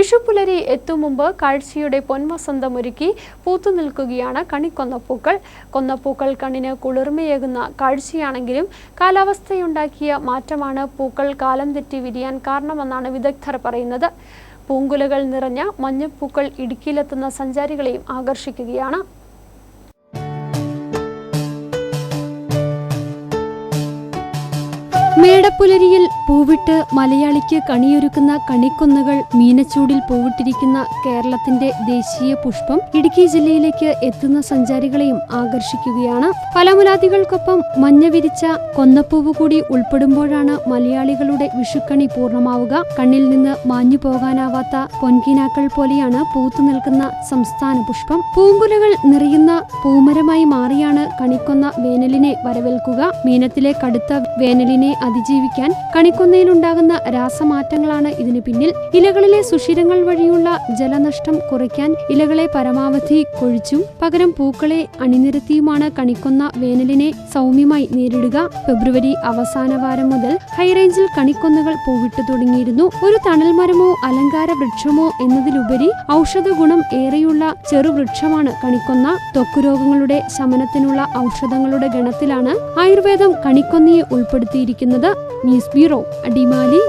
വിഷുപ്പുലരി എത്തും മുമ്പ് കാഴ്ചയുടെ പൊൻവസന്തമൊരുക്കി പൂത്തുനിൽക്കുകയാണ് കണിക്കൊന്നപ്പൂക്കൾ. കൊന്നപ്പൂക്കൾ കണ്ണിന് കുളിർമയേകുന്ന കാഴ്ചയാണെങ്കിലും കാലാവസ്ഥയുണ്ടാക്കിയ മാറ്റമാണ് പൂക്കൾ കാലം തെറ്റി വിരിയാൻ കാരണമെന്നാണ് വിദഗ്ധർ പറയുന്നത്. പൂങ്കുലകൾ നിറഞ്ഞ മഞ്ഞപ്പൂക്കൾ ഇടുക്കിയിലെത്തുന്ന സഞ്ചാരികളെയും ആകർഷിക്കുകയാണ്. മേടപ്പുലരിയിൽ പൂവിട്ട് മലയാളിക്ക് കണിയൊരുക്കുന്ന കണിക്കൊന്നകൾ മീനച്ചൂടിൽ പൂവിട്ടിരിക്കുന്ന കേരളത്തിന്റെ ദേശീയ പുഷ്പം ഇടുക്കി ജില്ലയിലേക്ക് എത്തുന്ന സഞ്ചാരികളെയും ആകർഷിക്കുകയാണ്. ഫലമുലാദികൾക്കൊപ്പം മഞ്ഞ വിരിച്ച കൊന്നപ്പൂവ് കൂടി ഉൾപ്പെടുമ്പോഴാണ് മലയാളികളുടെ വിഷുക്കണി പൂർണമാവുക. കണ്ണിൽ നിന്ന് മാഞ്ഞു പോകാനാവാത്ത പൊൻകിനാക്കൾ പോലെയാണ് പൂത്തു നിൽക്കുന്ന സംസ്ഥാന പുഷ്പം. പൂങ്കുലകൾ നിറയുന്ന പൂമരമായി മാറിയാണ് കണിക്കൊന്ന വേനലിനെ വരവേൽക്കുക മീനത്തിലെ കടുത്ത വേനലിനെ അതിജീവിക്കാൻ കണിക്കൊന്നയിലുണ്ടാകുന്ന രാസമാറ്റങ്ങളാണ് ഇതിന് പിന്നിൽ. ഇലകളിലെ സുഷിരങ്ങൾ വഴിയുള്ള ജലനഷ്ടം കുറയ്ക്കാൻ ഇലകളെ പരമാവധി കൊഴിച്ചും പകരം പൂക്കളെ അണിനിരത്തിയുമാണ് കണിക്കൊന്ന വേനലിനെ സൗമ്യമായി നേരിടുക. ഫെബ്രുവരി അവസാന വാരം മുതൽ ഹൈറേഞ്ചിൽ കണിക്കൊന്നകൾ പൂവിട്ടു തുടങ്ങിയിരുന്നു. ഒരു തണൽ മരമോ അലങ്കാര വൃക്ഷമോ എന്നതിലുപരി ഔഷധ ഗുണം ഏറെയുള്ള ചെറുവൃക്ഷമാണ് കണിക്കൊന്ന. ത്വക്കുരോഗങ്ങളുടെ ശമനത്തിനുള്ള ഔഷധങ്ങളുടെ ഗണത്തിലാണ് ആയുർവേദം കണിക്കൊന്നിയെ ഉൾപ്പെടുത്തിയിരിക്കുന്നത്. News bureau Adimali.